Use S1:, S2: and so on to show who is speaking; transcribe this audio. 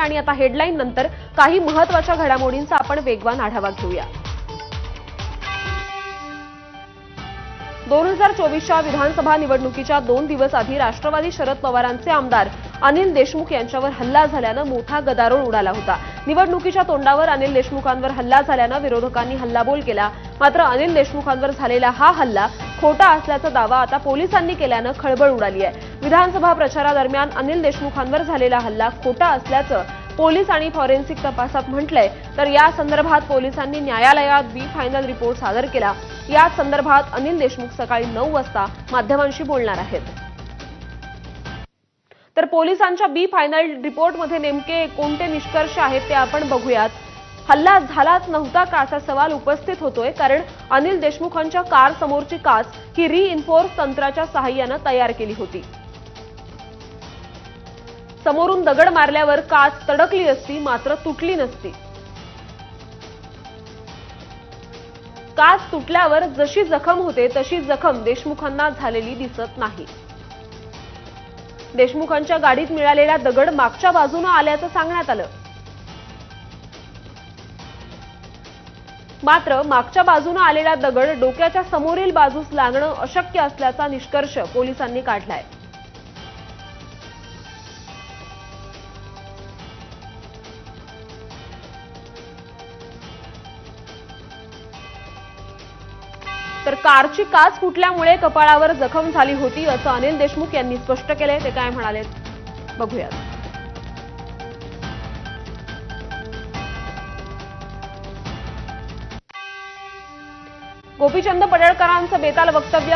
S1: आणि आता हेडलाईन नंतर काही महत्त्वाच्या घडामोडींचा आपण वेगवान आढावा घेऊया. दोन हजार चोवीसच्या विधानसभा निवडणुकीच्या दोन दिवस आधी राष्ट्रवादी शरद पवारांचे आमदार अनिल देशमुख यांच्यावर हल्ला झाल्यानं मोठा गदारोळ उडाला होता. निवडणुकीच्या तोंडावर अनिल देशमुखांवर हल्ला झाल्यानं विरोधकांनी हल्लाबोल केला. मात्र अनिल देशमुखांवर झालेला हा हल्ला खोटा असल्याचा दावा आता पोलिसांनी केल्यानं खळबळ उडाली आहे. विधानसभा प्रचारादरम्यान अनिल देशमुखांवर झालेला हल्ला खोटा असल्याचं पोलीस आणि फॉरेन्सिक तपासात म्हटलंय. तर या संदर्भात पोलिसांनी न्यायालयात बी फायनल रिपोर्ट सादर केला. या संदर्भात अनिल देशमुख सकाळी नऊ वाजता माध्यमांशी बोलणार आहेत. तर पोलिसांच्या बी फायनल रिपोर्टमध्ये नेमके कोणते निष्कर्ष आहेत ते आपण बघूयात. हल्ला झालाच नव्हता का असा सवाल उपस्थित होतोय. कारण अनिल देशमुखांच्या कार समोरची काच ही रिइन्फोर्स तंत्राच्या सहाय्यानं तयार केली होती. समोरून दगड मारल्यावर काच तडकली असती मात्र तुटली नसती. काच तुटल्यावर जशी जखम होते तशी जखम देशमुखांना झालेली दिसत नाही. देशमुखांच्या गाडीत मिळालेला दगड मागच्या बाजूनं आल्याचं सांगण्यात आलं. मात्र मागच्या बाजूनं आलेला दगड डोक्याच्या समोरील बाजूस लागणं अशक्य असल्याचा निष्कर्ष पोलिसांनी काढलाय. तर कारची काच फुटल्यामुळे कपाळावर जखम झाली होती असं अनिल देशमुख यांनी स्पष्ट केलंय ते काय म्हणाले बघूयात. गोपीचंद पडळकरांचं बेताल वक्तव्य